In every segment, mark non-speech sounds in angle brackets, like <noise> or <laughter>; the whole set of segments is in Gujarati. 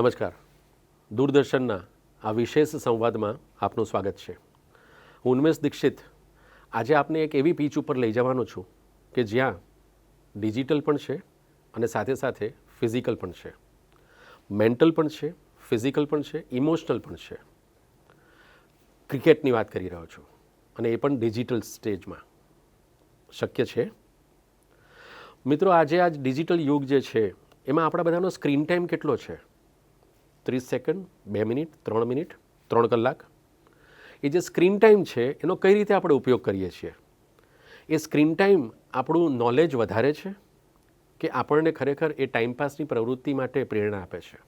નમસ્કાર. દૂરદર્શનના આ વિશેષ સંવાદમાં આપનું સ્વાગત છે. હું ઉન્મેશ દીક્ષિત. આજે આપને એક એવી પીચ ઉપર લઈ જવાનો છું કે જ્યાં ડિજિટલ પણ છે અને સાથે સાથે ફિઝિકલ પણ છે. મેન્ટલ પણ છે, ફિઝિકલ પણ છે, ઇમોશનલ પણ છે. ક્રિકેટની વાત કરી રહ્યો છું અને એ પણ ડિજિટલ સ્ટેજમાં. શક્ય છે? મિત્રો, આજે આ ડિજિટલ યુગ જે છે, એમાં આપણા બધાનો સ્ક્રીન ટાઈમ કેટલો છે? ત્રીસ સેકન્ડ, બે મિનિટ, ત્રણ મિનિટ, ત્રણ કલાક. એ જે સ્ક્રીન ટાઈમ છે, એનો કઈ રીતે આપણે ઉપયોગ કરીએ છીએ? એ સ્ક્રીન ટાઈમ આપણું નોલેજ વધારે છે કે આપણને ખરેખર એ ટાઈમપાસની પ્રવૃત્તિ માટે પ્રેરણા આપે છે?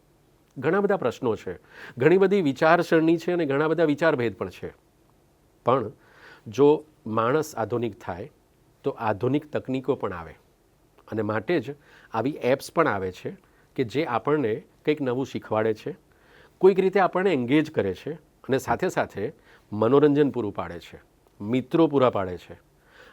ઘણા બધા પ્રશ્નો છે. ઘણી બધી વિચારસરણી છે અને ઘણા બધા વિચારભેદ પણ છે. પણ જો માણસ આધુનિક થાય, તો આધુનિક તકનીકો પણ આવે. અને માટે જ આવી એપ્સ પણ આવે છે કે જે આપણને કંઈક નવું શીખવાડે છે, કોઈક રીતે આપણને એન્ગેજ કરે છે અને સાથે સાથે મનોરંજન પૂરું પાડે છે, મિત્રો પૂરા પાડે છે.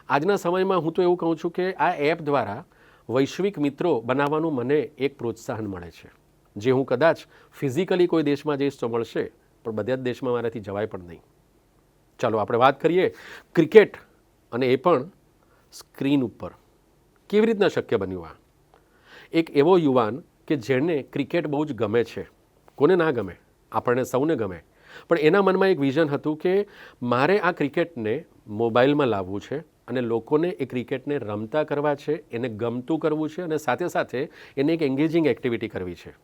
આજના સમયમાં હું તો એવું કહું છું કે આ એપ દ્વારા વૈશ્વિક મિત્રો બનાવવાનું મને એક પ્રોત્સાહન મળે છે. જે હું કદાચ ફિઝિકલી કોઈ દેશમાં જઈશ તો મળશે, પણ બધા જ દેશમાં મારાથી જવાય પણ નહીં. ચાલો આપણે વાત કરીએ ક્રિકેટ અને એ પણ સ્ક્રીન ઉપર. કેવી રીતના શક્ય બન્યું આ? એક એવો યુવાન કે જેને ક્રિકેટ બહુ જ ગમે છે. કોને ના ગમે? આપણને સૌને ગમે. પણ એના મનમાં એક વિઝન હતું કે મારે આ ક્રિકેટને મોબાઈલમાં લાવવું છે અને લોકોને એ ક્રિકેટને રમતા કરવા છે, એને ગમતું કરવું છે અને સાથે સાથે એને એક એન્ગેજિંગ એક્ટિવિટી કરવી છે.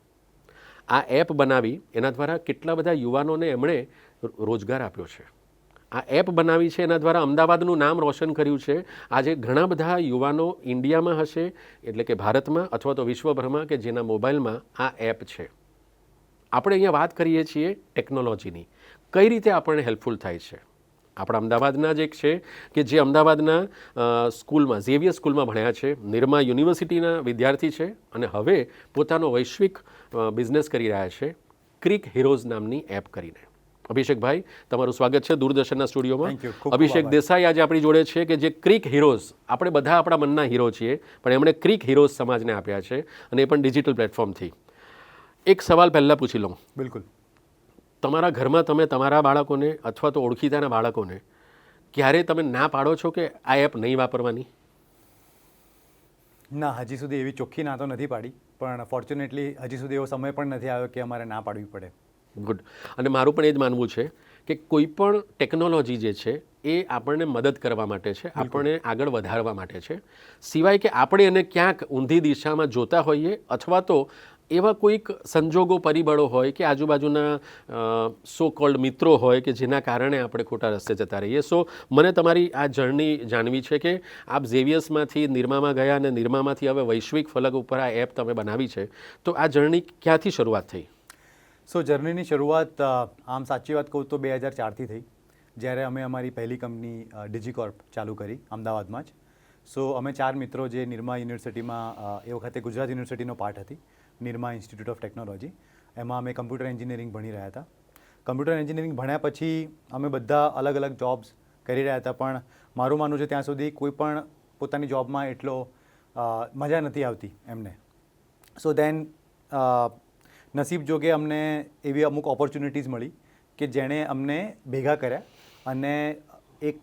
આ એપ બનાવી એના દ્વારા કેટલા બધા યુવાનોને એમણે રોજગાર આપ્યો છે. આ એપ બનાવી છે એના દ્વારા અમદાવાદનું નામ રોશન કર્યું છે. આજે ઘણા બધા યુવાનો ઇન્ડિયામાં હશે, એટલે કે ભારતમાં અથવા તો વિશ્વભરમાં કે જેના મોબાઈલમાં આ એપ છે. આપણે અહીંયા વાત કરીએ છીએ ટેકનોલોજીની. કઈ રીતે આપણને હેલ્પફુલ થાય છે? આપણા અમદાવાદના જ એક છે કે જે અમદાવાદના સ્કૂલમાં, ઝેવિયર સ્કૂલમાં ભણ્યા છે. નિરમા યુનિવર્સિટીના વિદ્યાર્થી છે અને હવે પોતાનો વૈશ્વિક બિઝનેસ કરી રહ્યા છે. ક્રિક હીરોઝ નામની એપ કરીને. અભિષેકભાઈ તમારું સ્વાગત છે દૂરદર્શનના સ્ટુડિયોમાં. અભિષેક દેસાઈ આજે આપણી જોડે છે કે જે ક્રિક હીરોઝ આપણે બધા આપણા મનના હીરો છીએ પણ એમણે ક્રિક હીરોઝ સમાજને આપ્યા છે અને એ પણ ડિજિટલ પ્લેટફોર્મથી. એક સવાલ પહેલાં પૂછી લઉં. બિલકુલ. તમારા ઘરમાં તમે તમારા બાળકોને અથવા તો ઓળખીતાના બાળકોને ક્યારે તમે ના પાડો છો કે આ એપ નહીં વાપરવાની? ના હજી સુધી એવી ચોખ્ખી ના તો નથી પાડી પણ ફોર્ચ્યુનેટલી હજી સુધી એવો સમય પણ નથી આવ્યો કે અમારે ના પાડવી પડે. ગુડ. અને મારું પણ એ જ માનવું છે કે કોઈ પણ ટેકનોલોજી જે છે એ આપણને મદદ કરવા માટે છે આપણને આગળ વધારવા માટે છે. સિવાય કે આપણે એને ક્યાંક ઊંધી દિશામાં જોતા હોઈએ અથવા તો એવા કોઈક સંજોગો પરિબળો હોય કે આજુબાજુના સો કોલ્ડ મિત્રો હોય કે જેના કારણે આપણે ખોટા રસ્તે જતા રહીએ. સો મને તમારી આ જર્ની જાણવી છે કે આપ ઝેવિયર્સમાંથી નિરમામાં ગયા અને નિરમામાંથી હવે વૈશ્વિક ફલક ઉપર આ એપ તમે બનાવી છે. તો આ જર્ની ક્યાંથી શરૂઆત થઈ? સો જર્નીની શરૂઆત આમ સાચી વાત કહું તો બે હજાર ચારથી થઈ, જ્યારે અમે અમારી પહેલી કંપની ડિજીકોર્પ ચાલુ કરી, અમદાવાદમાં જ. સો અમે ચાર મિત્રો જે નિરમા યુનિવર્સિટીમાં એ વખતે ગુજરાત યુનિવર્સિટીનો પાર્ટ હતી, નિરમા ઇન્સ્ટિટ્યૂટ ઓફ ટેકનોલોજી એમાં અમે કમ્પ્યુટર એન્જિનિયરિંગ ભણી રહ્યા હતા. કમ્પ્યુટર એન્જિનિયરિંગ ભણ્યા પછી અમે બધા અલગ અલગ જોબ્સ કરી રહ્યા હતા, પણ મારું માનવું છે ત્યાં સુધી કોઈ પણ પોતાની જોબમાં એટલો મજા નથી આવતી એમને. સો દેન નસીબ જોગે અમને એવી અમુક ઓપોર્ચ્યુનિટીઝ મળી કે જેણે અમને ભેગા કર્યા અને એક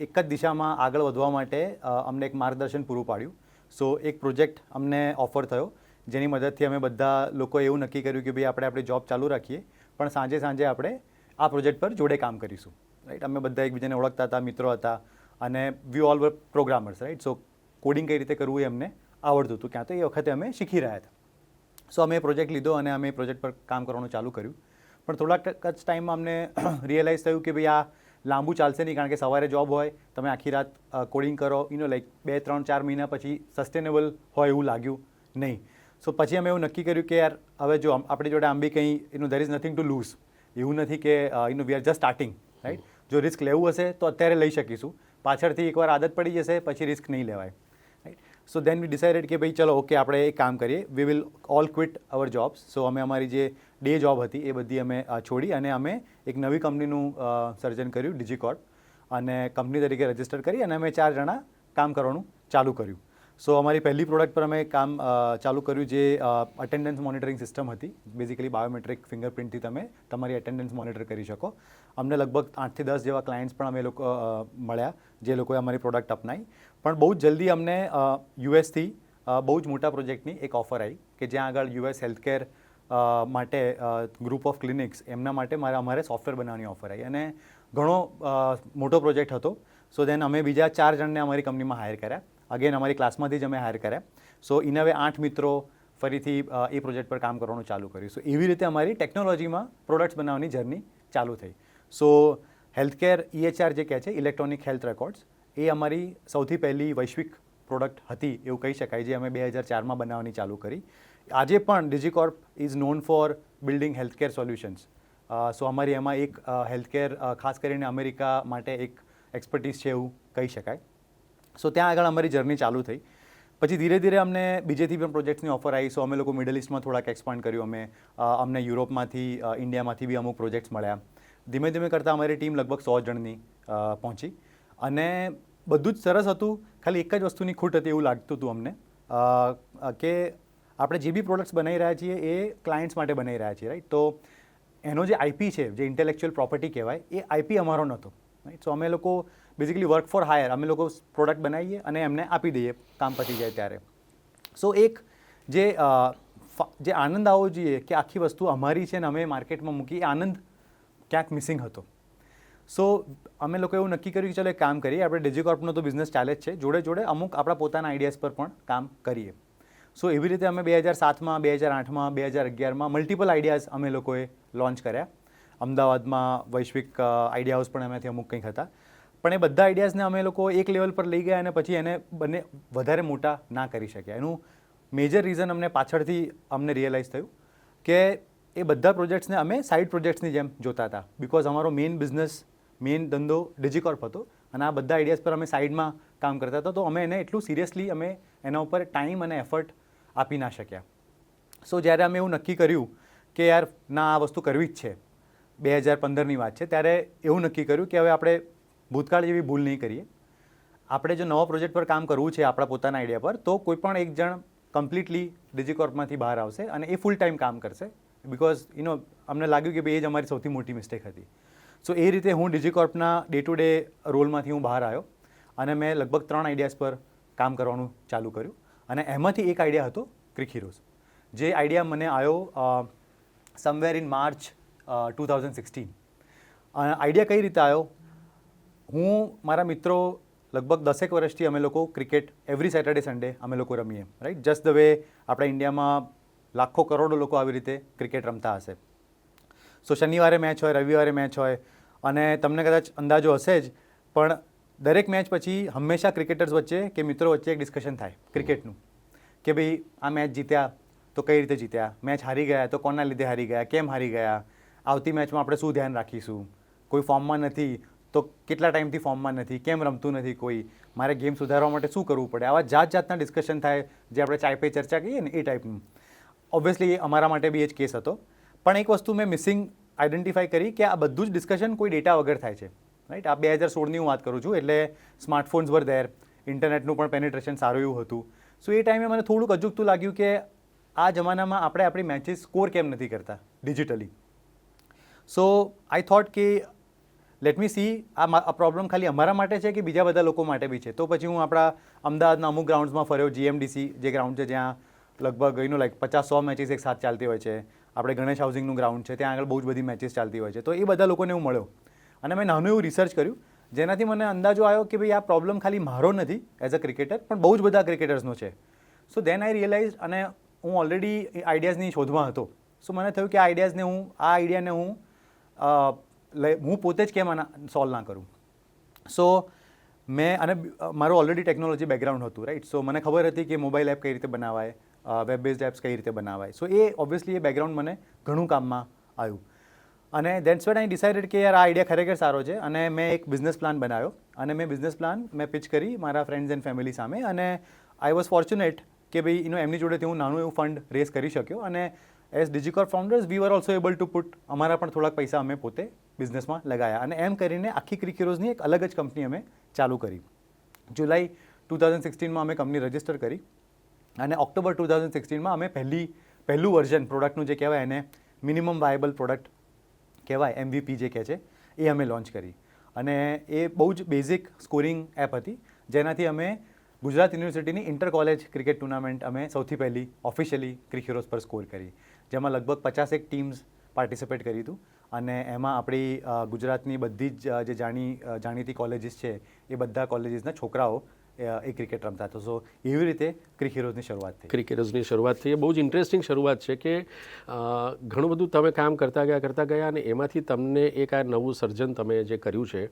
એક જ દિશામાં આગળ વધવા માટે અમને એક માર્ગદર્શન પૂરું પાડ્યું. સો એક પ્રોજેક્ટ અમને ઓફર થયો, જેની મદદથી અમે બધા લોકો એવું નક્કી કર્યું કે ભાઈ આપણે આપણે જોબ ચાલુ રાખીએ, પણ સાંજે સાંજે આપણે આ પ્રોજેક્ટ પર જોડે કામ કરીશું. રાઈટ અમે બધા એકબીજાને ઓળખતા હતા, મિત્રો હતા, અને we all were programmers right so coding કઈ રીતે કરવું એ અમને આવડતું હતું. ક્યાં તો એ વખતે અમે શીખી રહ્યા હતા. સો અમે પ્રોજેક્ટ લીધો અને અમે પ્રોજેક્ટ પર કામ કરવાનું ચાલુ કર્યું. પણ થોડાક જ ટાઈમમાં અમને <clears throat> રિયલાઇઝ થયું કે ભાઈ આ લાંબુ ચાલશે નહીં કારણ કે સવારે જોબ હોય તમે આખી રાત કોડિંગ કરો યુનો લાઈક બે ત્રણ ચાર મહિના પછી સસ્ટેનેબલ હોય એવું લાગ્યું નહીં. સો પછી અમે એવું નક્કી કર્યું કે યાર હવે જો આપણી જોડે આમ બી કંઈ એનું there is nothing to lose એવું નથી કે you know we are just starting right જો રિસ્ક લેવું હશે તો અત્યારે લઈ શકીશું. પાછળથી એકવાર આદત પડી જશે પછી રિસ્ક નહીં લેવાય. સો દેન વી ડિસાઇડેડ કે ભાઈ ચલો ઓકે આપણે એક કામ કરીએ. We will all quit our jobs so અમે અમારી જે ડે જોબ હતી, એ બધી અમે છોડી અને અમે એક નવી કંપનીનું સર્જન કર્યું ડિજીકોર્પ અને કંપની તરીકે રજિસ્ટર કરી અને અમે ચાર જણા કામ કરવાનું ચાલુ કર્યું. સો અમારી પહેલી પ્રોડક્ટ પર અમે કામ ચાલુ કર્યું જે અટેન્ડન્સ મોનિટરિંગ સિસ્ટમ હતી. બેઝિકલી બાયોમેટ્રિક ફિંગરપ્રિન્ટથી તમે તમારી અટેન્ડન્સ મોનિટર કરી શકો. અમને લગભગ આઠથી દસ જેવા ક્લાયન્ટ્સ પણ અમે લોકો મળ્યા, જે લોકોએ અમારી પ્રોડક્ટ અપનાવી પણ બહુ જ જલ્દી અમને યુએસથી બહુ જ મોટા પ્રોજેક્ટની એક ઓફર આવી કે જ્યાં આગળ યુએસ હેલ્થકેર માટે ગ્રુપ ઓફ ક્લિનિક્સ એમના માટે મારે, અમારે સોફ્ટવેર બનાવવાની ઓફર આવી અને ઘણો મોટો પ્રોજેક્ટ હતો. સો દેન અમે બીજા ચાર જણને અમારી કંપનીમાં હાયર કર્યા. અગેન અમારી ક્લાસમાંથી જ અમે હાયર કર્યા. સો ઇન હવે આઠ મિત્રો ફરીથી એ પ્રોજેક્ટ પર કામ કરવાનું ચાલુ કર્યું. સો એવી રીતે અમારી ટેકનોલોજીમાં પ્રોડક્ટ્સ બનાવવાની જર્ની ચાલુ થઈ. સો હેલ્થકેર ઈએચઆર જે કહે છે ઇલેક્ટ્રોનિક હેલ્થ રેકોર્ડ્સ એ અમારી સૌથી પહેલી વૈશ્વિક પ્રોડક્ટ હતી, એવું કહી શકાય, જે અમે બે હજાર ચારમાં બનાવવાની ચાલુ કરી. આજે પણ Digicorp is known for building healthcare solutions so અમારી એમાં એક હેલ્થકેર ખાસ કરીને અમેરિકા માટે એક એક્સપર્ટીસ છે એવું કહી શકાય. સો ત્યાં આગળ અમારી જર્ની ચાલુ થઈ. પછી ધીરે ધીરે અમને બીજેથી પણ પ્રોજેક્ટ્સની ઓફર આવી. સો અમે લોકો મિડલ ઇસ્ટમાં થોડાક એક્સપાન્ડ કર્યું. અમે અમને યુરોપમાંથી ઇન્ડિયામાંથી બી અમુક પ્રોજેક્ટ્સ મળ્યા. ધીમે ધીમે કરતાં અમારી ટીમ લગભગ સો જણની પહોંચી. અને બધું જ સરસ હતું. ખાલી એક જ વસ્તુની ખૂટ હતી એવું લાગતું હતું અમને. કે આપણે જે બી પ્રોડક્ટ્સ બનાવી રહ્યા છીએ એ ક્લાયન્ટ્સ માટે બનાવી રહ્યા છીએ રાઈટ તો એનો જે આઈપી છે, જે ઇન્ટેલેક્ચ્યુઅલ પ્રોપર્ટી કહેવાય, એ આઈપી અમારો નહોતો રાઈટ સો અમે લોકો બેઝિકલી વર્ક ફોર હાયર અમે લોકો પ્રોડક્ટ બનાવીએ અને એમને આપી દઈએ કામ પતી જાય ત્યારે. સો એક જે જે આનંદ આવવો જોઈએ કે આખી વસ્તુ અમારી છે ને અમે માર્કેટમાં મૂકી આનંદ ક્યાંક મિસિંગ હતો. સો અમે લોકો એવું નક્કી કર્યું કે ચલો એક કામ કરીએ. આપણે ડિજીકોર્પનો તો બિઝનેસ ચાલે જ છે. જોડે જોડે અમુક આપણા પોતાના આઈડિયાઝ પર પણ કામ કરીએ. સો એવી રીતે અમે બે હજાર સાતમાં, બે હજાર આઠમાં, બે હજાર અગિયારમાં મલ્ટિપલ આઈડિયાઝ અમે લોકોએ લોન્ચ કર્યા. અમદાવાદમાં વૈશ્વિક આઈડિયા હાઉસ પણ એમાંથી અમુક કંઈક હતા. પણ એ બધા આઈડિયાઝને અમે લોકો એક લેવલ પર લઈ ગયા અને પછી એને બંને વધારે મોટા ના કરી શક્યા. એનું મેજર રીઝન અમને પાછળથી અમને રિયલાઇઝ થયું કે એ બધા પ્રોજેક્ટ્સને અમે સાઇડ પ્રોજેક્ટ્સની જેમ જોતા હતા. બિકોઝ અમારો મેઇન બિઝનેસ મેઇન ધંધો ડિજિકોર્પ હતો અને આ બધા આઈડિયાઝ પર અમે સાઇડમાં કામ કરતા હતા. તો અમે એને એટલું સિરિયસલી અમે એના ઉપર ટાઈમ અને એફર્ટ આપી ના શક્યા. સો જ્યારે અમે એવું નક્કી કર્યું કે યાર ના, આ વસ્તુ કરવી જ છે, બે હજાર પંદરની વાત છે, ત્યારે એવું નક્કી કર્યું કે હવે આપણે ભૂતકાળ જેવી ભૂલ નહીં કરીએ. આપણે જો નવા પ્રોજેક્ટ પર કામ કરવું છે આપણા પોતાના આઈડિયા પર, તો કોઈ પણ એક જણ કમ્પ્લીટલી ડિજીકોર્પમાંથી બહાર આવશે અને એ ફૂલ ટાઈમ કામ કરશે. બિકોઝ યુ નો અમને લાગ્યું કે ભાઈ, એ જ અમારી સૌથી મોટી મિસ્ટેક હતી. સો એ રીતે હું ડિજીકોર્પના ડે ટુ ડે રોલમાંથી હું બહાર આવ્યો અને મેં લગભગ ત્રણ આઈડિયાઝ પર કામ કરવાનું ચાલુ કર્યું. અને એમાંથી એક આઈડિયા હતો ક્રિક જે આઈડિયા મને આવ્યો somewhere in March two thousand sixteen idea કઈ રીતે આવ્યો હું, મારા મિત્રો, લગભગ દસેક વર્ષથી અમે લોકો ક્રિકેટ એવરી સેટરડે સન્ડે અમે લોકો રમીએ રાઈટ જસ્ટ ધ વે આપણા ઇન્ડિયામાં લાખો કરોડો લોકો આવી રીતે ક્રિકેટ રમતા હશે. સો શનિવારે મેચ હોય, રવિવારે મેચ હોય, અને તમને કદાચ અંદાજો હશે જ, પણ દરેક મેચ પછી હંમેશા ક્રિકેટર્સ વચ્ચે કે મિત્રો વચ્ચે એક ડિસ્કશન થાય ક્રિકેટનું. કે ભાઈ, આ મેચ જીત્યા તો કઈ રીતે જીત્યા? મેચ હારી ગયા તો કોના લીધે હારી ગયા? કેમ હારી ગયા? આવતી મેચમાં આપણે શું ધ્યાન રાખીશું? કોઈ ફોર્મમાં નથી. તો કેટલા ટાઈમથી ફોર્મમાં નથી, કેમ રમતું નથી કોઈ? મારે ગેમ સુધારવા માટે શું કરવું પડે? આવા જાત જાતના ડિસ્કશન થાય, જે આપણે ચાય પે ચર્ચા કહીએ ને, એ ટાઈપનું ઓબ્વિયસલી અમારા માટે બી એ જ કેસ હતો. પણ એક વસ્તુ મેં મિસિંગ આઈડેન્ટિફાઈ કરી કે આ બધું જ ડિસ્કશન કોઈ ડેટા વગર થાય છે. રાઈટ આ બે હજાર સોળની હું વાત કરું છું, એટલે સ્માર્ટફોન્સ વર ધેર ઇન્ટરનેટનું પણ પેનિટ્રેશન સારું એવું હતું. સો એ ટાઈમે મને થોડુંક અજુગતું લાગ્યું કે આ જમાનામાં આપણે આપણી મેચિસ સ્કોર કેમ નથી કરતા ડિજિટલી સો આઈ થોટ કે લેટ મી સી આ પ્રોબ્લેમ ખાલી અમારા માટે છે કે બીજા બધા લોકો માટે બી છે? તો પછી હું આપણા અમદાવાદના અમુક ગ્રાઉન્ડ્સમાં ફર્યો જીએમડીસી જે ગ્રાઉન્ડ છે જ્યાં લગભગ એનું લાઈક પચાસ, સો મેચીસ એક સાથ ચાલતી હોય છે. આપણે ગણેશ હાઉસિંગનું ગ્રાઉન્ડ છે, ત્યાં આગળ બહુ જ બધી મેચીસ ચાલતી હોય છે. તો એ બધા લોકોને હું મળ્યો. અને મેં નાનું એવું રિસર્ચ કર્યું, જેનાથી મને અંદાજો આવ્યો કે ભાઈ આ પ્રોબ્લેમ ખાલી મારો નથી એઝ અ ક્રિકેટર પણ બહુ જ બધા ક્રિકેટર્સનો છે. સો દેન આઈ રિયલાઇઝ અને હું ઓલરેડી આઈડિયાઝની શોધમાં હતો. સો મને થયું કે આ આઈડિયાઝને હું, આ આઈડિયાને હું હું પોતે જ કેમ આના સોલ્વ ના કરું? સો મેં અને મારું ઓલરેડી ટેકનોલોજી બેકગ્રાઉન્ડ હતું રાઈટ સો મને ખબર હતી કે મોબાઈલ એપ કઈ રીતે બનાવાય વેબ બેઝડ એપ્સ કઈ રીતે બનાવાય. સો એ ઓબ્વિયસલી એ બેકગ્રાઉન્ડ મને ઘણું કામમાં આવ્યું. અને દેટ્સ વેટ આઈ ડિસાઇડેડ કે યાર આ આઈડિયા ખરેખર સારો છે અને મેં એક બિઝનેસ પ્લાન બનાવ્યો. અને મેં બિઝનેસ પ્લાન મેં પિચ કરી મારા ફ્રેન્ડ્સ એન્ડ ફેમિલી સામે અને આઈ વોઝ ફોર્ચ્યુનેટ કે ભાઈ એનો એમની જોડેથી હું નાનું એવું ફંડ રેઝ કરી શક્યો અને as Digicorp founders we were also able to put અમારા પણ થોડાક પૈસા અમે પોતે બિઝનેસમાં લગાયા. અને એમ કરીને આખી ક્રિકીરોઝની એક અલગ જ કંપની અમે ચાલુ કરી. જુલાઈ ટુ થાઉઝન્ડ સિક્સટીનમાં અમે કંપની રજિસ્ટર કરી. અને ઓક્ટોબર ટુ થાઉઝન્ડ સિક્સટીનમાં અમે પહેલી, પહેલું વર્ઝન પ્રોડક્ટનું જે કહેવાય એને મિનિમમ વાયબલ પ્રોડક્ટ કહેવાય એમવીપી જે કહે છે, એ અમે લોન્ચ કરી. અને એ બહુ જ બેઝિક સ્કોરિંગ એપ હતી, જેનાથી અમે ગુજરાત યુનિવર્સિટીની ઇન્ટર કોલેજ ક્રિકેટ ટુર્નામેન્ટ અમે સૌથી પહેલી ઓફિશિયલી ક્રિકીરોઝ પર સ્કોર કરી. જેમાં લગભગ પચાસેક ટીમ્સ પાર્ટિસિપેટ કરી હતું. અને એમાં આપણી ગુજરાતની બધી જ જે જાણી જાણીતી કોલેજીસ છે એ બધા કોલેજીસના છોકરાઓ એ ક્રિકેટ રમતા હતા. સો એવી રીતે ક્રિકેરોઝની શરૂઆત થઈ. ક્રિકેટર્સની શરૂઆત થઈ. એ બહુ જ ઇન્ટરેસ્ટિંગ શરૂઆત છે કે ઘણું બધું તમે કામ કરતા ગયા કરતા ગયા અને એમાંથી તમને એક આ નવું સર્જન તમે જે કર્યું છે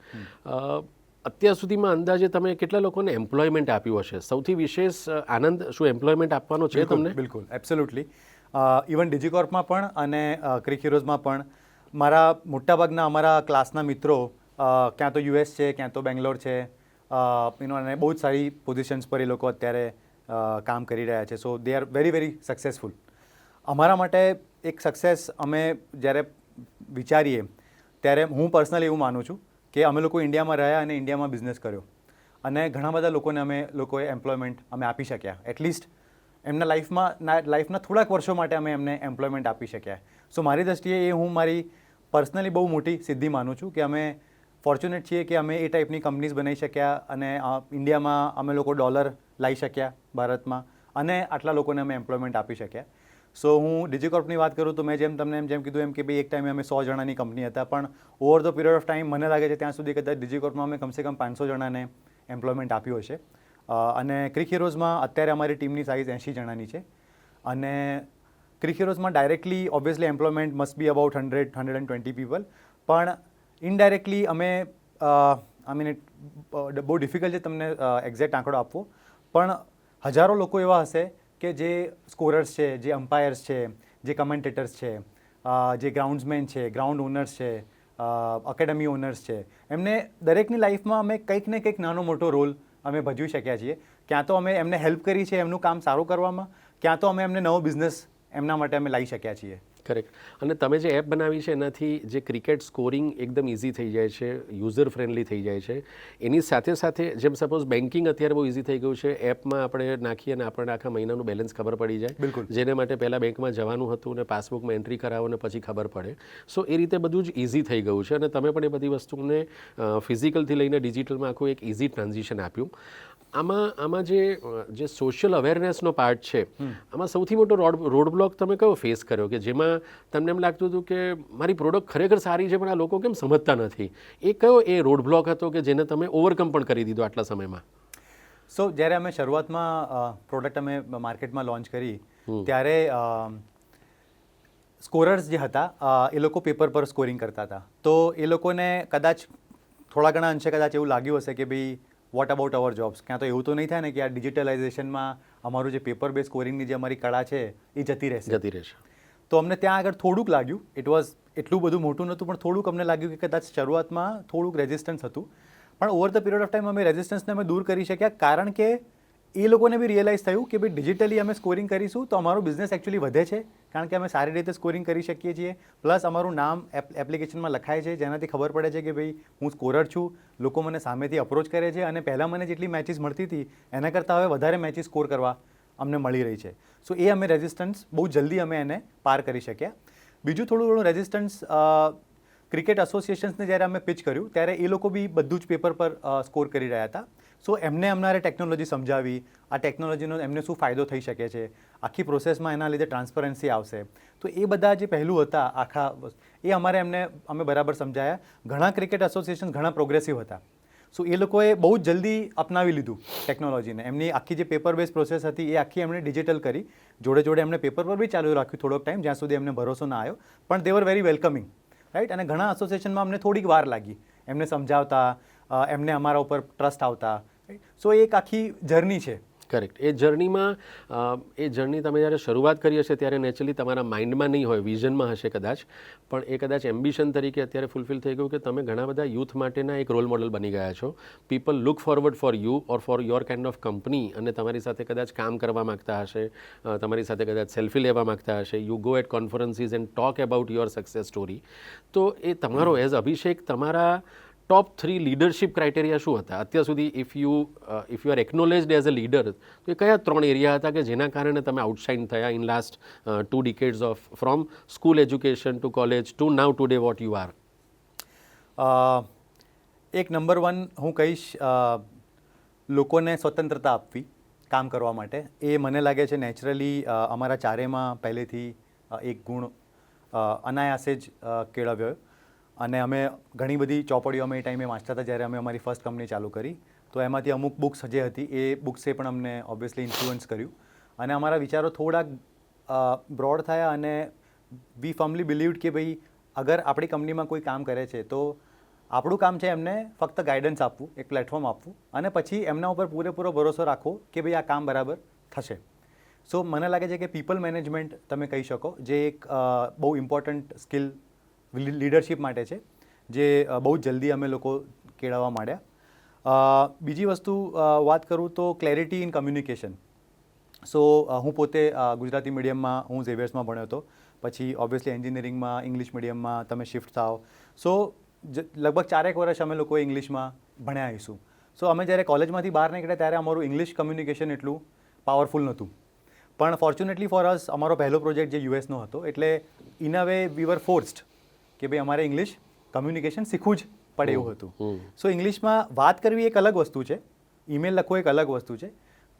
અત્યાર સુધીમાં અંદાજે તમે કેટલા લોકોને એમ્પ્લોયમેન્ટ આપ્યું હશે? સૌથી વિશેષ આનંદ શું એમ્પ્લોયમેન્ટ આપવાનો છે તમને? બિલકુલ એબ્સોલ્યુટલી ઇવન ડિજીકોર્પમાં પણ અને ક્રિક હીરોઝમાં પણ. મારા મોટાભાગના અમારા ક્લાસના મિત્રો ક્યાં તો યુએસ છે, ક્યાં તો બેંગ્લોર છે યુનો અને બહુ જ સારી પોઝિશન્સ પર એ લોકો અત્યારે કામ કરી રહ્યા છે. So they are very very successful અમારા માટે એક સક્સેસ અમે જ્યારે વિચારીએ, ત્યારે હું પર્સનલી એવું માનું છું કે અમે લોકો ઇન્ડિયામાં રહ્યા અને ઇન્ડિયામાં બિઝનેસ કર્યો. અને ઘણા બધા લોકોને અમે, લોકોએ એમ્પ્લોયમેન્ટ અમે આપી શક્યા. એટલીસ્ટ એમના લાઈફમાં લાઈફના થોડાક વર્ષો માટે અમે એમને એમ્પ્લોયમેન્ટ આપી શક્યા. સો મારી દ્રષ્ટિએ એ હું મારી પર્સનલી બહુ મોટી સિદ્ધિ માનું છું કે અમે ફોર્ચ્યુનેટ છીએ કે અમે એ ટાઈપની કંપનીઝ બનાવી શક્યા અને ઇન્ડિયામાં અમે લોકો ડોલર લાવી શક્યા ભારતમાં અને આટલા લોકોને અમે એમ્પ્લોયમેન્ટ આપી શક્યા. સો હું ડિજીકોર્પની વાત કરું તો મેં જેમ તમને એમ જેમ કીધું એમ કે ભાઈ એક ટાઈમે અમે સો જણાની કંપની હતા, પણ over the period of time મને લાગે છે ત્યાં સુધી કદાચ ડિજીકોર્પમાં અમે કમસે કમ પાંચસો જણાને એમ્પ્લોયમેન્ટ આપ્યું હશે. અને ક્રિક હીરોઝમાં અત્યારે અમારી ટીમની સાઇઝ એંશી જણાની છે. અને ક્રિક હીરોઝમાં directly obviously employment must be about hundred hundred and twenty people પણ ઇનડાયરેક્ટલી અમે આઈ મીન બહુ ડિફિકલ્ટ છે તમને એક્ઝેક્ટ આંકડો આપવો. પણ હજારો લોકો એવા હશે કે જે સ્કોરર્સ છે, જે અમ્પાયર્સ છે, જે કમેન્ટેટર્સ છે જે ગ્રાઉન્ડ્સમેન છે ગ્રાઉન્ડ ઓનર્સ છે અકેડમી ઓનર્સ છે. એમને દરેકની લાઈફમાં અમે કંઈક ને કંઈક નાનો મોટો રોલ અમે ભજવી શક્યા છીએ. ક્યાં તો અમે એમને હેલ્પ કરી છે એમનું કામ સારું કરવામાં, ક્યાં તો અમે એમને નવો બિઝનેસ એમના માટે અમે લાવી શક્યા છીએ. કરેક્ટ અને તમે જે એપ બનાવી છે એનાથી જે ક્રિકેટ સ્કોરિંગ એકદમ ઇઝી થઈ જાય છે યુઝર ફ્રેન્ડલી થઈ જાય છે એની સાથે સાથે જેમ સપોઝ બેન્કિંગ અત્યારે બહુ ઇઝી થઈ ગયું છે એપમાં આપણે નાખીએ અને આપણને આખા મહિનાનું બેલેન્સ ખબર પડી જાય. બિલકુલ. જેને માટે પહેલાં બેંકમાં જવાનું હતું અને પાસબુકમાં એન્ટ્રી કરાવો અને પછી ખબર પડે. સો એ રીતે બધું જ ઇઝી થઈ ગયું છે અને તમે પણ એ બધી વસ્તુને ફિઝિકલથી લઈને ડિજિટલમાં આખું એક ઇઝી ટ્રાન્ઝિશન આપ્યું. આમાં આમાં જે જે સોશિયલ અવેરનેસનો પાર્ટ છે આમાં સૌથી મોટો રોડ રોડ બ્લોક તમે કયો ફેસ કર્યો? કે જેમાં તમને એમ લાગતું હતું કે મારી પ્રોડક્ટ ખરેખર સારી છે પણ આ લોકો કેમ સમજતા નથી? એ કયો એ રોડ બ્લોક હતો કે જેને તમે ઓવરકમ પણ કરી દીધો આટલા સમયમાં? સો જ્યારે અમે શરૂઆતમાં પ્રોડક્ટ અમે માર્કેટમાં લોન્ચ કરી ત્યારે સ્કોરર્સ જે હતા એ લોકો પેપર પર સ્કોરિંગ કરતા હતા. તો એ લોકોને કદાચ થોડા ઘણા અંશે કદાચ એવું લાગ્યું હશે કે ભાઈ વોટ અબાઉટ અવર જોબ્સ ક્યાં તો એવું તો નહીં થાય ને કે આ ડિજિટલાઇઝેશનમાં અમારું જે પેપર બેઝ કોરિંગની જે અમારી કળા છે એ જતી રહેશે. જતી રહેશે. તો અમને ત્યાં આગળ થોડુંક લાગ્યું. ઇટ વોઝ એટલું બધું મોટું નહોતું પણ થોડુંક અમને લાગ્યું કે કદાચ શરૂઆતમાં થોડુંક રેઝિસ્ટન્સ હતું. પણ over the period of time અમે રેઝિસ્ટન્સને અમે દૂર કરી શક્યા કારણ કે એ લોકોને બી રિયલાઇઝ થયું કે ભાઈ ડિજિટલી અમે સ્કોરિંગ કરીશું તો અમારો બિઝનેસ એકચ્યુઅલી વધે છે. કારણ કે અમે સારી રીતે સ્કોરિંગ કરી શકીએ છીએ. પ્લસ અમારું નામ એપ્લિકેશનમાં લખાય છે, જેનાથી ખબર પડે છે કે ભાઈ હું સ્કોરર છું. લોકો મને સામેથી અપ્રોચ કરે છે અને પહેલાં મને જેટલી મેચિસ મળતી હતી, એના કરતાં હવે વધારે મેચિસ સ્કોર કરવા અમને મળી રહી છે. સો એ અમે રેઝિસ્ટન્સ બહુ જલ્દી અમે એને પાર કરી શક્યા. બીજું થોડું ઘણું રેઝિસ્ટન્સ ક્રિકેટ એસોસિએશન્સને જ્યારે અમે પિચ કર્યું, ત્યારે એ લોકો બી બધું જ પેપર પર સ્કોર કરી રહ્યા હતા. સો એમને અમારે ટેકનોલોજી સમજાવી, આ ટેકનોલોજીનો એમને શું ફાયદો થઈ શકે છે? આખી પ્રોસેસમાં એના લીધે ટ્રાન્સપરન્સી આવશે. તો એ બધા જે પહેલું હતા, આખા એ અમારે એમને, અમે બરાબર સમજાયા. ઘણા ક્રિકેટ એસોસિએશન ઘણા પ્રોગ્રેસિવ હતા. સો એ લોકોએ બહુ જ જલ્દી અપનાવી લીધું ટેકનોલોજીને એમની આખી જે પેપર બેઝ પ્રોસેસ હતી, એ આખી એમણે ડિજિટલ કરી. જોડે જોડે એમણે પેપર પર બી ચાલુ રાખ્યું થોડોક ટાઈમ જ્યાં સુધી એમને ભરોસો ના આવ્યો. પણ દેવર વેરી વેલકમિંગ રાઈટ અને ઘણા એસોસિએશનમાં અમને થોડીક વાર લાગી. એમને સમજાવતા એમને અમારા ઉપર ટ્રસ્ટ આવતા. સો એક આખી જર્ની છે. કરેક્ટ એ જર્નીમાં એ જર્ની તમે જ્યારે શરૂઆત કરી હશે ત્યારે નેચરલી તમારા માઇન્ડમાં નહીં હોય વિઝનમાં હશે કદાચ. પણ એ કદાચ એમ્બિશન તરીકે અત્યારે ફૂલફિલ થઈ ગયું કે તમે ઘણા બધા યુથ માટેના એક રોલ મોડલ બની ગયા છો. People look forward for you or for your kind of company અને તમારી સાથે કદાચ કામ કરવા માગતા હશે તમારી સાથે કદાચ સેલ્ફી લેવા માગતા હશે. You go at conferences and talk about your success story તો એ તમારો એઝ અભિષેક તમારા ટોપ થ્રી લીડરશિપ ક્રાઇટેરિયા શું હતા? અત્યાર સુધી if you if you are acknowledged as a leader તો એ કયા ત્રણ એરિયા હતા કે જેના કારણે તમે આઉટશાઇન થયા in last two decades of from school education to college to now today what you are એક નંબર વન હું કહીશ લોકોને સ્વતંત્રતા આપવી, કામ કરવા માટે. એ મને લાગે છે નેચરલી અમારા ચારેમાં પહેલેથી એક ગુણ અનાયાસે જ કેળવ્યો. અને અમે ઘણી બધી ચોપડીઓ અમે એ ટાઈમે વાંચતા હતા જ્યારે અમે અમારી ફર્સ્ટ કંપની ચાલુ કરી. તો એમાંથી અમુક બુક્સ જે હતી, એ બુક્સે પણ અમને ઓબ્વિયસલી ઇન્ફ્લુઅન્સ કર્યું. અને અમારા વિચારો થોડાક બ્રોડ થયા અને વી ફર્મલી બિલીવડ કે ભાઈ, અગર આપણી કંપનીમાં કોઈ કામ કરે છે, તો આપણું કામ છે એમને ફક્ત ગાઈડન્સ આપવું, એક પ્લેટફોર્મ આપવું. અને પછી એમના ઉપર પૂરેપૂરો ભરોસો રાખવો કે ભાઈ આ કામ બરાબર થશે. સો મને લાગે છે કે પીપલ મેનેજમેન્ટ તમે કહી શકો, જે એક બહુ ઇમ્પોર્ટન્ટ સ્કિલ લીડરશિપ માટે છે, જે બહુ જલ્દી અમે લોકો કેળવવા માંડ્યા. બીજી વસ્તુ વાત કરું તો ક્લેરિટી ઇન કમ્યુનિકેશન સો હું પોતે ગુજરાતી મીડિયમમાં હું ઝેવિયર્સમાં ભણ્યો હતો. પછી ઓબ્વિયસલી એન્જિનિયરિંગમાં ઇંગ્લિશ મીડિયમમાં તમે શિફ્ટ થાઓ સો લગભગ ચારેક વર્ષ અમે લોકો ઇંગ્લિશમાં ભણ્યા આવીશું. સો અમે જ્યારે કોલેજમાંથી બહાર નીકળ્યા ત્યારે અમારું ઇંગ્લિશ કમ્યુનિકેશન એટલું પાવરફુલ નહોતું. પણ ફોર્ચ્યુનેટલી ફોર અસ અમારો પહેલો પ્રોજેક્ટ જે યુએસનો હતો, એટલે in a way we were forced કે ભાઈ અમારે ઇંગ્લિશ કમ્યુનિકેશન શીખવું જ પડે એવું હતું. સો ઇંગ્લિશમાં વાત કરવી એક અલગ વસ્તુ છે. ઈમેલ લખવો એક અલગ વસ્તુ છે.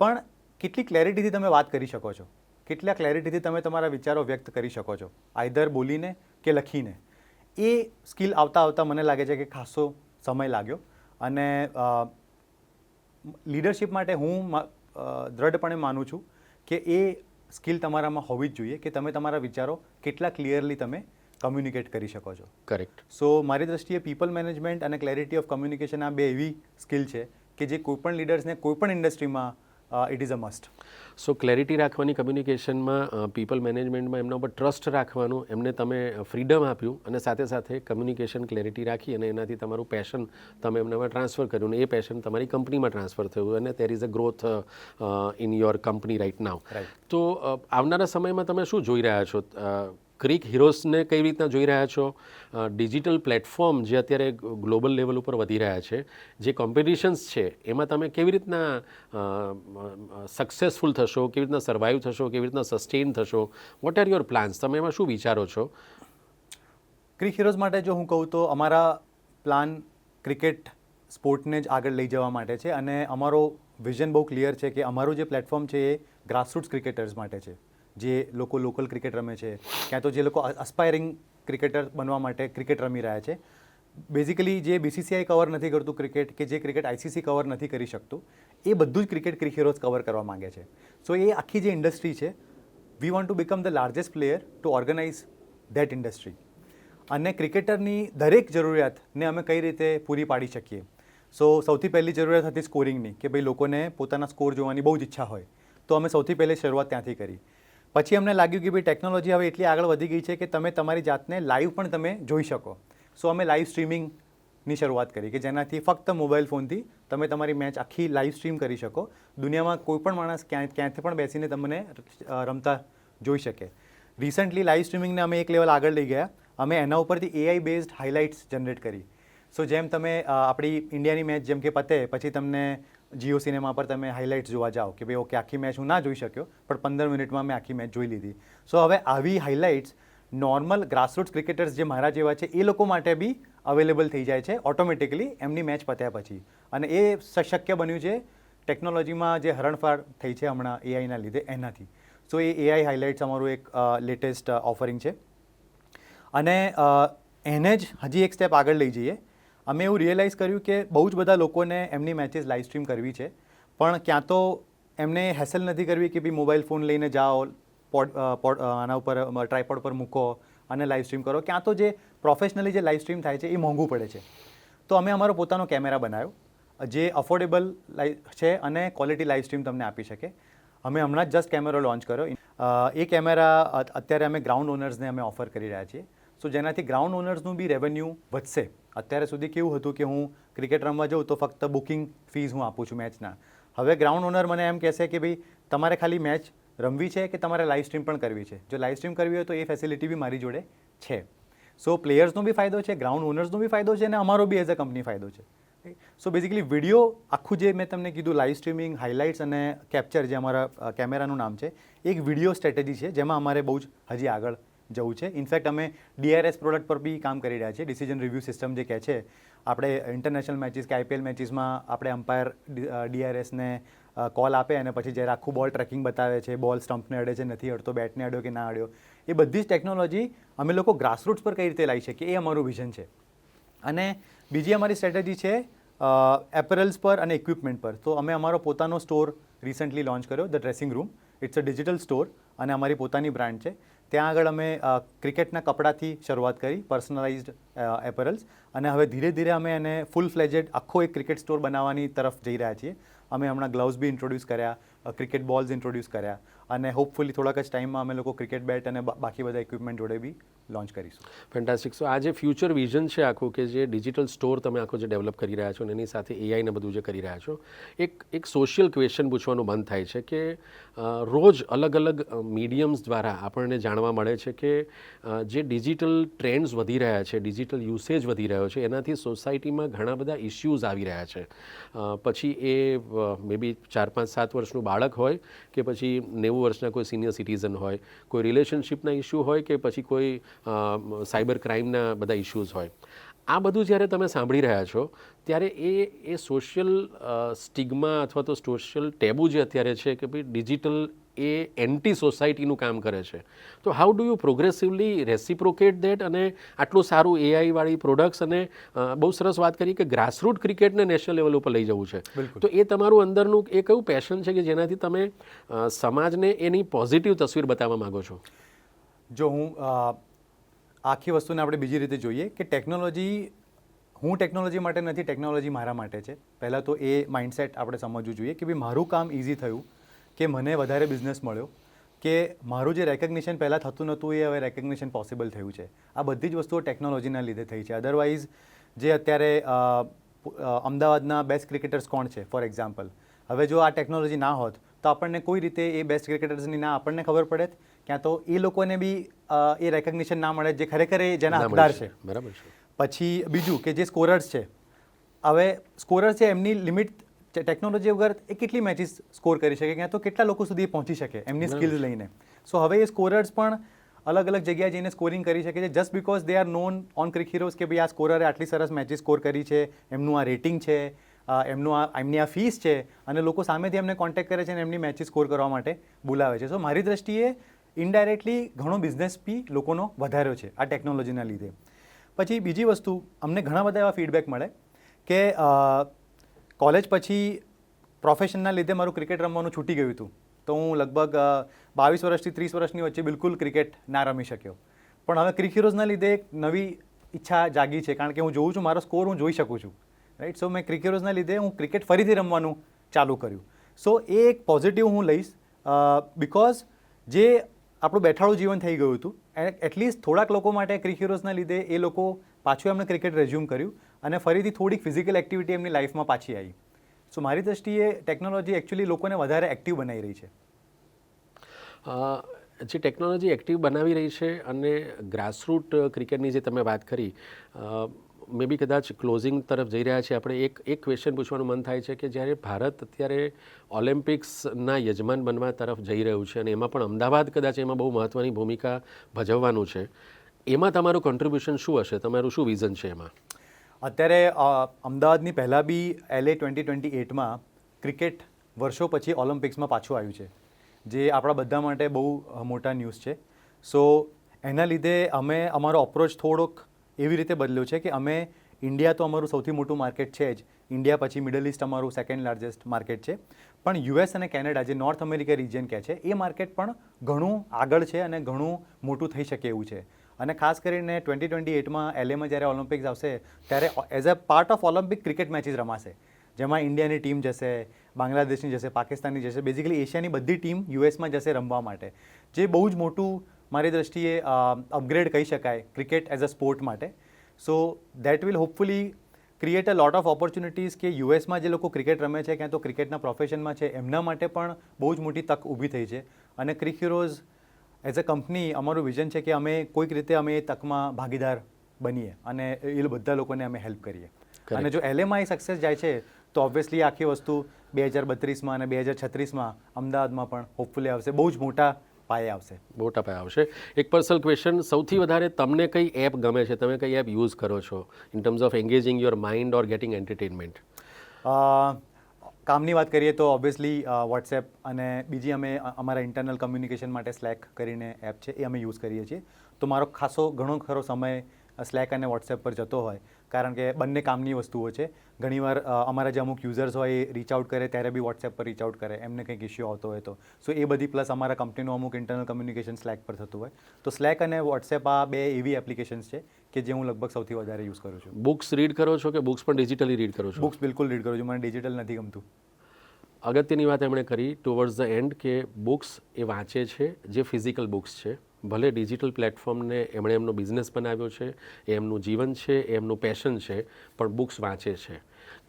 પણ કેટલી ક્લેરિટીથી તમે વાત કરી શકો છો? કેટલા ક્લેરિટીથી તમે તમારા વિચારો વ્યક્ત કરી શકો છો? આઈધર બોલીને કે લખીને. એ સ્કિલ આવતા આવતા મને લાગે છે કે ખાસો સમય લાગ્યો. અને લીડરશિપ માટે હું દ્રઢપણે માનું છું કે એ સ્કિલ તમારામાં હોવી જ જોઈએ કે તમે તમારા વિચારો કેટલા ક્લિયરલી તમે કમ્યુનિકેટ કરી શકો છો. કરેક્ટ સો મારી દ્રષ્ટિએ પીપલ મેનેજમેન્ટ અને ક્લેરિટી ઓફ કમ્યુનિકેશન આ બે એવી સ્કિલ છે કે જે કોઈપણ લીડર્સને કોઈપણ ઇન્ડસ્ટ્રીમાં it is a must so clarity રાખવાની કમ્યુનિકેશનમાં પીપલ મેનેજમેન્ટમાં એમના ઉપર ટ્રસ્ટ રાખવાનું એમને તમે ફ્રીડમ આપ્યું અને સાથે સાથે કમ્યુનિકેશન ક્લેરિટી રાખી અને એનાથી તમારું પેશન તમે એમનામાં ટ્રાન્સફર કર્યું અને એ પેશન તમારી કંપનીમાં ટ્રાન્સફર થયું અને there is a growth in your company right now તો આવનારા સમયમાં તમે શું જોઈ રહ્યા છો? ક્રિક હિરોઝને કઈ રીતના જોઈ રહ્યા છો? ડિજિટલ પ્લેટફોર્મ જે અત્યારે ગ્લોબલ લેવલ ઉપર વધી રહ્યા છે, જે કોમ્પિટિશન્સ છે, એમાં તમે કેવી રીતના સક્સેસફુલ થશો, કેવી રીતના સર્વાઈવ થશો, કેવી રીતના સસ્ટેન થશો? વોટ આર યોર પ્લાન્સ તમે એમાં શું વિચારો છો? ક્રિક હીરોઝ માટે જો હું કહું તો અમારા પ્લાન ક્રિકેટ સ્પોર્ટને જ આગળ લઈ જવા માટે છે અને અમારો વિઝન બહુ ક્લિયર છે કે અમારું જે પ્લેટફોર્મ છે એ ગ્રાસરૂટ્સ ક્રિકેટર્સ માટે છે. જે લોકો લોકલ ક્રિકેટ રમે છે, ક્યાં તો જે લોકો અસ્પાયરિંગ ક્રિકેટર બનવા માટે ક્રિકેટ રમી રહ્યા છે. બેઝિકલી જે બીસીસીઆઈ કવર નથી કરતું ક્રિકેટ કે જે ક્રિકેટ આઈસીસી કવર નથી કરી શકતું, એ બધું જ ક્રિકેટ ક્રિકેરોઝ કવર કરવા માંગે છે. સો એ આખી જે ઇન્ડસ્ટ્રી છે we want to become the largest player to organize that industry અને ક્રિકેટરની દરેક જરૂરિયાતને અમે કઈ રીતે પૂરી પાડી શકીએ? સો સૌથી પહેલી જરૂરિયાત હતી સ્કોરિંગની કે ભાઈ લોકોને પોતાના સ્કોર જોવાની બહુ જ ઈચ્છા હોય. તો અમે સૌથી પહેલી શરૂઆત ત્યાંથી કરી. પછી અમને લાગ્યું કે ભાઈ ટેકનોલોજી હવે એટલી આગળ વધી ગઈ છે કે તમે તમારી જાતને લાઈવ પણ તમે જોઈ શકો. સો અમે લાઈવ સ્ટ્રીમિંગની શરૂઆત કરી કે જેનાથી ફક્ત મોબાઈલ ફોનથી તમે તમારી મેચ આખી લાઈવ સ્ટ્રીમ કરી શકો. દુનિયામાં કોઈ પણ માણસ ક્યાંય ક્યાંથી પણ બેસીને તમને રમતા જોઈ શકે. રિસન્ટલી લાઈવ સ્ટ્રીમિંગને અમે એક લેવલ આગળ લઈ ગયા. અમે એના ઉપરથી એઆઈ બેઝડ હાઇલાઇટ્સ જનરેટ કરી. સો જેમ તમે આપણી ઇન્ડિયાની મેચ જેમ કે પતે, પછી તમને જીઓ સિનેમા પર તમે હાઇલાઇટ્સ જોવા જાઓ કે ભાઈ ઓકે આખી મેચ હું ના જોઈ શક્યો, પણ પંદર મિનિટમાં મેં આખી મેચ જોઈ લીધી. સો હવે આવી હાઇલાઇટ્સ નોર્મલ ગ્રાસરૂટ્સ ક્રિકેટર્સ જે મારા જેવા છે, એ લોકો માટે બી અવેલેબલ થઈ જાય છે ઓટોમેટિકલી એમની મેચ પત્યા પછી. અને એ શક્ય બન્યું છે ટેકનોલોજીમાં જે હરણફાળ થઈ છે હમણાં એઆઈના લીધે એનાથી. સો એ એઆઈ હાઇલાઇટ્સ અમારું એક લેટેસ્ટ ઓફરિંગ છે. અને એને જ હજી એક સ્ટેપ આગળ લઈ જઈએ. અમે એવું રિયલાઇઝ કર્યું કે બહુ જ બધા લોકોને એમની મેચિસ લાઈવ સ્ટ્રીમ કરવી છે. પણ ક્યાં તો એમને હેસલ નથી કરવી કે ભાઈ મોબાઈલ ફોન લઈને જાઓ પોડ પોડ આના ઉપર ટ્રાયપોડ પર મૂકો અને લાઈવ સ્ટ્રીમ કરો. ક્યાં તો જે પ્રોફેશનલી જે લાઈવ સ્ટ્રીમ થાય છે એ મોંઘું પડે છે. તો અમે અમારો પોતાનો કેમેરા બનાવ્યો, જે અફોર્ડેબલ છે અને ક્વોલિટી લાઈવ સ્ટ્રીમ તમને આપી શકે. અમે હમણાં જ જસ્ટ કેમેરો લોન્ચ કર્યો. એ કેમેરા અત્યારે અમે ગ્રાઉન્ડ ઓનર્સને અમે ઓફર કરી રહ્યા છીએ. સો જેનાથી ગ્રાઉન્ડ ઓનર્સનું બી રેવન્યુ વધશે. અત્યારે સુધી કેવું હતું કે હું ક્રિકેટ રમવા જાઉં તો ફક્ત બુકિંગ ફીઝ હું આપું છું મેચના હવે ગ્રાઉન્ડ ઓનર મને એમ કહેશે કે ભાઈ, તમારે ખાલી મેચ રમવી છે કે તમારે લાઈવ સ્ટ્રીમ પણ કરવી છે? જો લાઈવ સ્ટ્રીમ કરવી હોય તો એ ફેસિલિટી બી મારી જોડે છે. સો પ્લેયર્સનો બી ફાયદો છે ગ્રાઉન્ડ ઓનર્સનો બી ફાયદો છે અને અમારો બી એઝ અ કંપની ફાયદો છે. સો બેઝિકલી વીડિયો આખું જે મેં તમને કીધું લાઈવ સ્ટ્રીમિંગ હાઇલાઇટ્સ અને કેપ્ચર જે અમારા કેમેરાનું નામ છે એક વીડિયો સ્ટ્રેટેજી છે જેમાં અમારે બહુ જ હજી આગળ જવું છે. ઇનફેક્ટ અમે ડીઆરએસ પ્રોડક્ટ પર બી કામ કરી રહ્યા છીએ. ડિસિઝન રિવ્યૂ સિસ્ટમ જે કહે છે, આપણે ઇન્ટરનેશનલ મેચિસ કે આઈપીએલ મેચિસમાં આપણે અમ્પાયર ડીઆરએસને કોલ આપે અને પછી જ્યારે આખું બોલ ટ્રેકિંગ બતાવે છે બોલ સ્ટમ્પને અડે છે, નથી અડતો બેટને અડ્યો કે ના અડ્યો, એ બધી જ ટેકનોલોજી અમે લોકો ગ્રાસરૂટ્સ પર કઈ રીતે લાવી શકીએ, એ અમારું વિઝન છે. અને બીજી અમારી સ્ટ્રેટેજી છે એપરલ્સ પર અને ઇક્વિપમેન્ટ પર. તો અમે અમારો પોતાનો સ્ટોર રિસન્ટલી લોન્ચ કર્યો the dressing room it's a digital store અને અમારી પોતાની બ્રાન્ડ છે. ત્યાં આગળ અમે ક્રિકેટના કપડાથી શરૂઆત કરી, પર્સનલાઇઝડ એપરલ્સ. અને હવે ધીરે ધીરે અમે એને ફૂલ ફ્લેજેડ આખો એક ક્રિકેટ સ્ટોર બનાવવાની તરફ જઈ રહ્યા છીએ. અમે હમણાં ગ્લવ્સ બી ઇન્ટ્રોડ્યુસ કર્યા ક્રિકેટ બોલ્સ ઇન્ટ્રોડ્યુસ કર્યા. અને હોપફુલી થોડાક જ ટાઈમમાં અમે લોકો ક્રિકેટ બેટ અને બાકી બધા ઇક્વિપમેન્ટ જોડે બી લોન્ચ કરીશું. ફેન્ટાસ્ટિક સો આ જે ફ્યુચર વિઝન છે આખું કે જે ડિજિટલ સ્ટોર તમે આખો જે ડેવલપ કરી રહ્યા છો અને એની સાથે એઆઈને બધું જે કરી રહ્યા છો, એક એક સોશિયલ ક્વેશ્ચન પૂછવાનું મન થાય છે કે રોજ અલગ અલગ મીડિયમ્સ દ્વારા આપણને જાણવા મળે છે કે જે ડિજિટલ ટ્રેન્ડ્સ વધી રહ્યા છે ડિજિટલ યુસેજ વધી રહ્યો છે, એનાથી સોસાયટીમાં ઘણા બધા ઇશ્યુઝ આવી રહ્યા છે. પછી એ મે બી ચાર પાંચ સાત વર્ષનું બાળક હોય કે પછી નેવું વર્ષના કોઈ સિનિયર સિટીઝન હોય, કોઈ રિલેશનશિપના ઇસ્યુ હોય કે પછી કોઈ સાયબર ક્રાઇમના બધા ઇશ્યુઝ હોય. આ બધું જ્યારે તમે સાંભળી રહ્યા છો ત્યારે એ એ સોશિયલ સ્ટિગ્મા અથવા તો સોશિયલ ટેબુ જે અત્યારે છે કે ભાઈ ડિજિટલ એ એન્ટી સોસાયટીનું કામ કરે છે. તો how do you progressively reciprocate that અને આટલું સારું એઆઈવાળી પ્રોડક્ટ્સ અને બહુ સરસ વાત કરી કે ગ્રાસરૂટ ક્રિકેટને નેશનલ લેવલ ઉપર લઈ જવું છે. તો એ તમારું અંદરનું એ કયું પેશન છે કે જેનાથી તમે સમાજને એની પોઝિટિવ તસવીર બતાવવા માંગો છો? જો હું આખી વસ્તુને આપણે બીજી રીતે જોઈએ કે ટેકનોલોજી, હું ટેકનોલોજી માટે નથી, ટેકનોલોજી મારા માટે છે. પહેલાં તો એ માઇન્ડસેટ આપણે સમજવું જોઈએ કે ભાઈ મારું કામ ઇઝી થયું, કે મને વધારે બિઝનેસ મળ્યો, કે મારું જે રેકગ્નિશન પહેલાં થતું નહોતું એ હવે રેકગ્નિશન પોસિબલ થયું છે. આ બધી જ વસ્તુઓ ટેકનોલોજીના લીધે થઈ છે. અદરવાઇઝ જે અત્યારે અમદાવાદના બેસ્ટ ક્રિકેટર્સ કોણ છે ફોર એક્ઝામ્પલ હવે જો આ ટેકનોલોજી ના હોત, તો આપણને કોઈ રીતે એ બેસ્ટ ક્રિકેટર્સની ના આપણને ખબર પડે ક્યાં તો એ લોકોને બી એ રેકગ્નિશન ના મળે જે ખરેખર એ જેના હકદાર છે. બરાબર છે. પછી બીજું કે જે સ્કોરર્સ છે. હવે સ્કોરર્સ છે એમની લિમિટ ટેકનોલોજી વગર એ કેટલી મેચિસ સ્કોર કરી શકે? ક્યાં તો કેટલા લોકો સુધી પહોંચી શકે એમની સ્કિલ્સ લઈને. સો હવે એ સ્કોરર્સ પણ અલગ અલગ જગ્યાએ જઈને સ્કોરિંગ કરી શકે છે. Just because they are known on CricHeroes કે ભાઈ આ સ્કોરરે આટલી સરસ મેચિસ સ્કોર કરી છે એમનું આ રેટિંગ છે એમનું આ એમની આ ફીસ છે અને લોકો સામેથી એમને કોન્ટેક્ટ કરે છે અને એમની મેચિસ સ્કોર કરવા માટે બોલાવે છે. સો મારી દ્રષ્ટિએ ઇનડાયરેક્ટલી ઘણો બિઝનેસ બી લોકોનો વધાર્યો છે આ ટેકનોલોજીના લીધે. પછી બીજી વસ્તુ, અમને ઘણા બધા એવા ફીડબેક મળે કે કોલેજ પછી પ્રોફેશનના લીધે મારું ક્રિકેટ રમવાનું છૂટી ગયું હતું. તો હું લગભગ બાવીસ વર્ષથી ત્રીસ વર્ષની વચ્ચે બિલકુલ ક્રિકેટ ના રમી શક્યો. પણ હવે ક્રિક હીરોઝના લીધે એક નવી ઈચ્છા જાગી છે, કારણ કે હું જોઉં છું, મારો સ્કોર હું જોઈ શકું છું. રાઈટ સો મેં ક્રિક હીરોઝના લીધે હું ક્રિકેટ ફરીથી રમવાનું ચાલુ કર્યું. સો એ એક પોઝિટિવ હું લઈશ બિકોઝ જે આપણું બેઠાળું જીવન થઈ ગયું હતું. એટલીસ્ટ થોડાક લોકો માટે ક્રિક હીરોઝના લીધે એ લોકો પાછું એમણે ક્રિકેટ રેઝ્યુમ કર્યું અને ફરીથી થોડીક ફિઝિકલ એક્ટિવિટી એમની લાઈફમાં પાછી આવી. સો મારી દ્રષ્ટિએ ટેકનોલોજી એકચ્યુઅલી લોકોને વધારે એક્ટિવ બનાવી રહી છે. જે ટેકનોલોજી એક્ટિવ બનાવી રહી છે અને ગ્રાસરૂટ ક્રિકેટની જે તમે વાત કરી મે બી કદાચ ક્લોઝિંગ તરફ જઈ રહ્યા છીએ આપણે એક એક ક્વેશ્ચન પૂછવાનું મન થાય છે કે જ્યારે ભારત અત્યારે ઓલિમ્પિક્સના યજમાન બનવા તરફ જઈ રહ્યું છે અને એમાં પણ અમદાવાદ કદાચ એમાં બહુ મહત્ત્વની ભૂમિકા ભજવવાનું છે, એમાં તમારું કોન્ટ્રીબ્યુશન શું હશે? તમારું શું વિઝન છે એમાં? અત્યારે અમદાવાદની પહેલાં બી એલએ ટ્વેન્ટી ટ્વેન્ટી એટમાં ક્રિકેટ વર્ષો પછી ઓલિમ્પિક્સમાં પાછું આવ્યું છે, જે આપણા બધા માટે બહુ મોટા ન્યૂઝ છે. સો એના લીધે અમે, અમારો અપ્રોચ થોડોક એવી રીતે બદલ્યું છે કે અમે ઇન્ડિયા તો અમારું સૌથી મોટું માર્કેટ છે જ. ઇન્ડિયા પછી મિડલ ઇસ્ટ અમારું સેકન્ડ લાર્જેસ્ટ માર્કેટ છે. પણ યુએસ અને કેનેડા જે નોર્થ અમેરિકા રિજિયન કહે છે, એ માર્કેટ પણ ઘણું આગળ છે અને ઘણું મોટું થઈ શકે એવું છે. અને ખાસ કરીને ટ્વેન્ટી ટ્વેન્ટી એટમાં એલએમાં જ્યારે ઓલિમ્પિક્સ આવશે, ત્યારે as a part of Olympic cricket matches રમાશે. જેમાં ઇન્ડિયાની ટીમ જશે બાંગ્લાદેશની જશે પાકિસ્તાનની જશે બેઝિકલી એશિયાની બધી ટીમ યુએસમાં જશે રમવા માટે. જે બહુ જ મોટું મારી દ્રષ્ટિએ અપગ્રેડ કહી શકાય ક્રિકેટ એઝ અ સ્પોર્ટ માટે. So that will hopefully create a lot of opportunities કે યુએસમાં જે લોકો ક્રિકેટ રમે છે ક્યાં તો ક્રિકેટના પ્રોફેશનમાં છે એમના માટે પણ બહુ જ મોટી તક ઊભી થઈ છે. અને CricHeroes as a company અમારું વિઝન છે કે અમે કોઈક રીતે અમે એ તકમાં ભાગીદાર બનીએ અને એ બધા લોકોને અમે હેલ્પ કરીએ. અને જો એલએમઆઈ સક્સેસ જાય છે તો ઓબ્વિયસલી આખી વસ્તુ બે હજાર બત્રીસમાં અને બે હજાર છત્રીસમાં અમદાવાદમાં પણ હોપફુલી આવશે. બહુ જ મોટા પાયે આવશે. મોટા પાયે આવશે. એક પર્સનલ ક્વેશ્ચન સૌથી વધારે તમને કઈ એપ ગમે છે? તમે કઈ એપ યુઝ કરો છો in terms of engaging your mind or getting entertainment કામની વાત કરીએ તો ઓબ્વિયસલી વોટ્સએપ અને બીજી અમે અમારા ઇન્ટરનલ કમ્યુનિકેશન માટે સ્લેક કરીને એપ છે એ અમે યુઝ કરીએ છીએ. તો મારો ખાસો ઘણો ખરો સમય સ્લેક અને વોટ્સએપ પર જતો હોય. કારણ કે બંને કામની વસ્તુઓ છે. ઘણીવાર અમારા જે અમુક યુઝર્સ હોય એ રીચ આઉટ કરે ત્યારે બી વોટ્સએપ પર રીચ આઉટ કરે એમને કંઈક ઇશ્યુ આવતો હોય તો. સો એ બધી પ્લસ અમારા કંપનીનું અમુક ઇન્ટરનલ કમ્યુનિકેશન સ્લેક પર થતું હોય. તો સ્લેક અને વોટ્સએપ આ બે એવી એપ્લિકેશન્સ છે કે જે હું લગભગ સૌથી વધારે યુઝ કરું છું. બુક્સ રીડ કરો છો કે બુક્સ પણ ડિજિટલી રીડ કરો છો? બુક્સ બિલકુલ રીડ કરું છું. મને ડિજિટલ નથી ગમતું. અગત્યની વાત એમણે કરી ટુવર્ડ્સ ધ એન્ડ કે બુક્સ એ વાંચે છે જે ફિઝિકલ બુક્સ છે. ભલે ડિજિટલ પ્લેટફોર્મને એમણે એમનો બિઝનેસ બનાવ્યો છે એમનું જીવન છે એમનું પેશન છે, પણ બુક્સ વાંચે છે.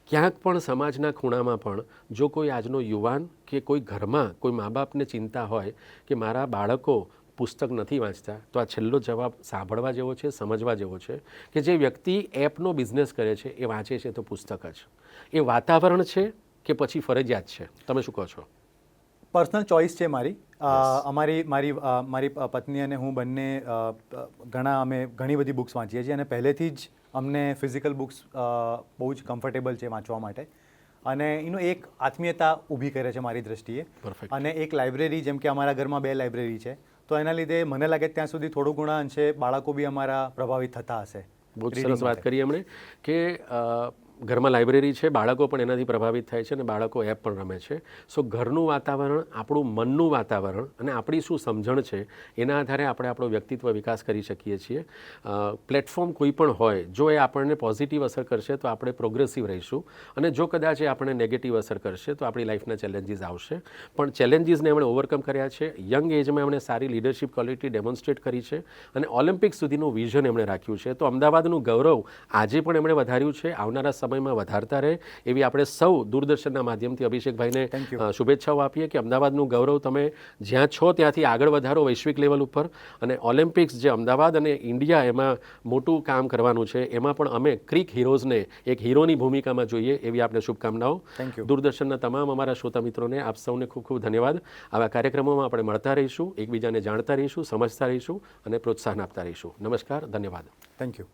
ક્યાંક પણ સમાજના ખૂણામાં પણ જો કોઈ આજનો યુવાન કે કોઈ ઘરમાં કોઈ મા બાપને ચિંતા હોય કે મારા બાળકો પુસ્તક નથી વાંચતા, તો આ છેલ્લો જવાબ સાંભળવા જેવો છે, સમજવા જેવો છે કે જે વ્યક્તિ એપનો બિઝનેસ કરે છે, એ વાંચે છે તો પુસ્તક જ. એ વાતાવરણ છે કે પછી ફરજિયાત છે? તમે શું કહો છો? પર્સનલ ચોઇસ છે મારી. અમારી મારી મારી પત્ની અને હું બંને ઘણા અમે ઘણી બધી બુક્સ વાંચીએ છીએ અને પહેલેથી જ અમને ફિઝિકલ બુક્સ બહુ જ કમ્ફર્ટેબલ છે વાંચવા માટે. અને એનું એક આત્મીયતા ઊભી કરે છે મારી દ્રષ્ટિએ. અને એક લાઇબ્રેરી જેમ કે અમારા ઘરમાં બે લાઇબ્રેરી છે તો એના લીધે મને લાગે ત્યાં સુધી થોડું ઘણા અંશે બાળકો બી અમારા પ્રભાવિત થતા હશે. બહુ સરસ વાત. કરી એમણે કે ઘરમાં લાઇબ્રેરી છે, બાળકો પણ એનાથી પ્રભાવિત થાય છે અને બાળકો એપ પણ રમે છે. સો ઘરનું વાતાવરણ, આપણું મનનું વાતાવરણ અને આપણી શું સમજણ છે, એના આધારે આપણે આપણો વ્યક્તિત્વ વિકાસ કરી શકીએ છીએ. પ્લેટફોર્મ કોઈ પણ હોય, જો એ આપણને પોઝિટિવ અસર કરશે તો આપણે પ્રોગ્રેસિવ રહીશું અને જો કદાચ એ આપણને નેગેટિવ અસર કરશે તો આપણી લાઈફના ચેલેન્જીસ આવશે. પણ ચેલેન્જીસને એમણે ઓવરકમ કર્યા છે. યંગ એજમાં એમણે સારી લીડરશિપ ક્વોલિટી ડેમોન્સ્ટ્રેટ કરી છે અને ઓલિમ્પિક સુધીનું વિઝન એમણે રાખ્યું છે. તો અમદાવાદનું ગૌરવ આજે પણ એમણે વધાર્યું છે. આવનારા સમયમાં વધારતા રહે એવી આપણે સૌ દૂરદર્શનના માધ્યમથી અભિષેકભાઈને શુભેચ્છાઓ આપીએ કે અમદાવાદનું ગૌરવ તમે જ્યાં છો ત્યાંથી આગળ વધારો વૈશ્વિક લેવલ ઉપર. અને ઓલિમ્પિક્સ જે અમદાવાદ અને ઇન્ડિયા એમાં મોટું કામ કરવાનું છે એમાં પણ અમે ક્રિક હીરોઝને એક હીરોની ભૂમિકામાં જોઈએ એવી આપણે શુભકામનાઓ. દૂરદર્શનના તમામ અમારા શ્રોતા મિત્રોને આપ સૌને ખૂબ ખૂબ ધન્યવાદ. આવા કાર્યક્રમોમાં આપણે મળતા રહીશું એકબીજાને જાણતા રહીશું સમજતા રહીશું અને પ્રોત્સાહન આપતા રહીશું. નમસ્કાર ધન્યવાદ. Thank you